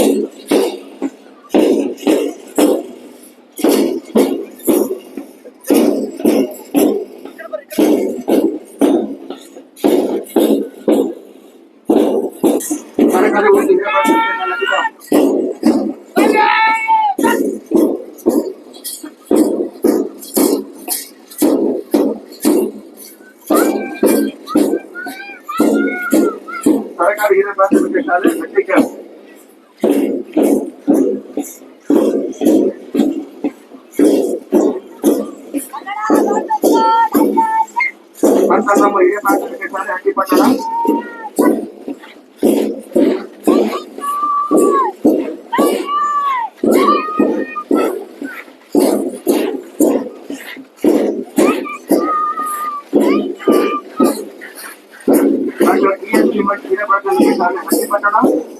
Gracias. करना पड़ेगा ताकि मेरे साथ आगे बढ़ना अगर ये कीमत गिरे बढ़ने के साथ आगे बढ़ना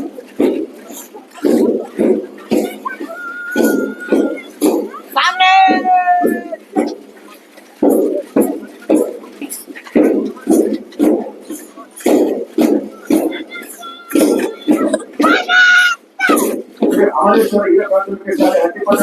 ఆమేశ్వర ఈరపాత్రకేశారి అతిపద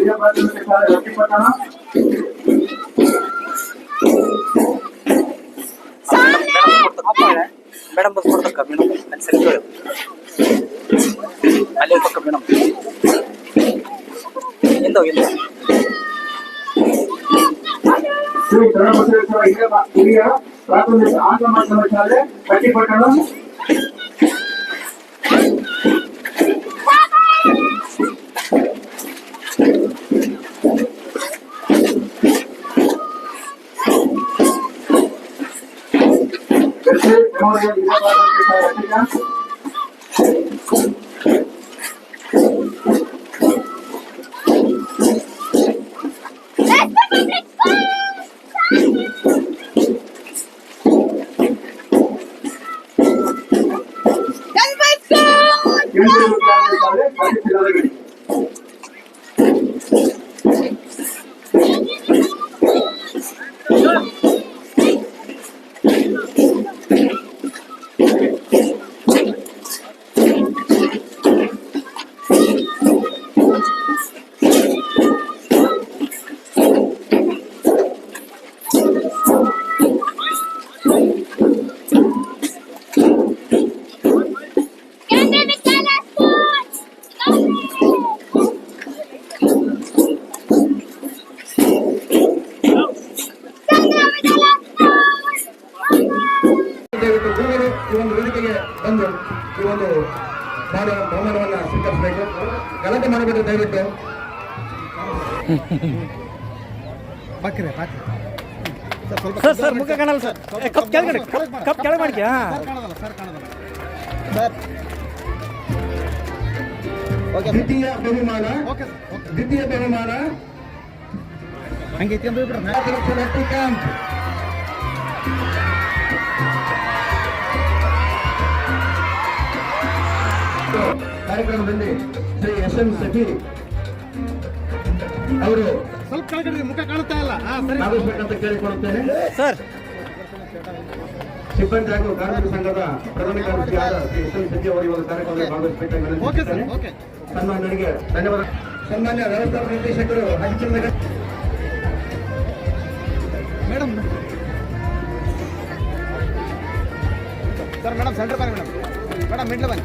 ఈరపాత్రకేశారి అతిపద ಮೇಡಮ್ ಅಲ್ಲಿ ಸರಿ ಕೇಳು ಅಲ್ಲಿ ಪಕ್ಕ ಮೇಡಮ್ ಎಂದೋ ಎಂದೋ ಶ್ರೀ ಶರಣಬಸವೇಶ್ವರ ಹಿರಿಯ ಮಾ- ಹಿರಿಯ ಪ್ರಾಥಮಿಕ ಆಂಗ್ಲ ಮಾಧ್ಯಮ ಶಾಲೆ ಹಟ್ಟಿಪಟ್ಟಣ Let's go! ವೇದಿಕೆಗೆ ಬಂದು ಈ ಒಂದು ಮಾಡುವ ಬಹುಮಾನವನ್ನು ಸ್ವೀಕರಿಸಬೇಕು. ಗಲಾಟೆ ಮಾಡಬೇಕು ದಯವಿಟ್ಟು. ಸರ್ ಸರ್ ಮುಖ ಕಾಣಲ್ಲ ಸರ್. ಕಪ್ ಕೆಳಗಡೆ ಕಪ್ ಕೆಳಗೆ ಮಾಡಿ ದ್ವಿತೀಯ ಬಹುಮಾನ. ದ್ವಿತೀಯ ಬಹುಮಾನ. ಹಂಗೆ ಲಕ್ಕಿ ಕ್ಯಾಂಪ್ ಕಾರ್ಯಕ್ರಮದಲ್ಲಿ ಶ್ರೀ ಎಸ್ ಎಂ ಸಖಿ ಅವರು ಸ್ವಲ್ಪ ಕೆಳಗಡೆ ಮುಖ ಕಾಣ್ತಾ ಇಲ್ಲ. ಆಗಬೇಕಂತ ಕೇಳಿಕೊಳ್ಳುತ್ತೇನೆ. ಸರ್. ಸಿಬ್ಬಂದಿ ಹಾಗೂ ಕಾರ್ಮಿಕ ಸಂಘದ ಪ್ರಧಾನ ಕಾರ್ಯದರ್ಶಿಯಾದ ಶ್ರೀ ಎಸ್ ಎಂ ಸಖಿ ಅವರು ಇವಾಗ ಕಾರ್ಯಕ್ರಮದಲ್ಲಿ ಭಾಗವಹಿಸಬೇಕಾಗಿ ಸನ್ಮಾನನಿಗೆ ಧನ್ಯವಾದ. ಸನ್ಮಾನ್ಯ ವ್ಯವಸ್ಥಾಪಕ ನಿರ್ದೇಶಕರು ಹಂಚಿನ ಮೇಡಮ್ ಸರ್ ಮೇಡಮ್ ಸೆಂಟರ್ ಬನ್ನಿ ಮೇಡಮ್ ಮೇಡಮ್ ಮಿಡ್ಲ್ ಬನ್ನಿ